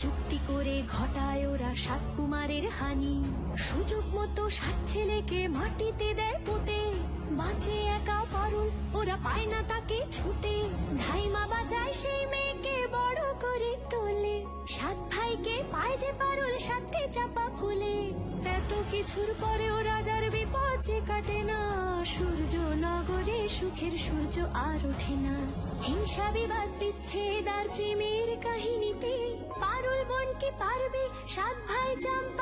যুক্তি করে ঘটায় ওরা সাত কুমারের হানি। সুযোগ মতো সাত ছেলেকে মাটিতে দেয় পুঁতে। বাঁচে একা পারুল, ওরা পায় না তাকে ছুটে ধাইমা বাজায় সেই মেয়েকে বড় করে তোলে। সাত ভাইকে পায় যে পারুল সাতটি চাপা ফুলে। এত কিছুর পরেও রাজার বিপদ যে কাটে না। সূর্য নগরে সুখের সূর্য আর ওঠে না। হিংসা বিবাদ বিচ্ছেদ আর প্রেমের কাহিনীতে 山派江。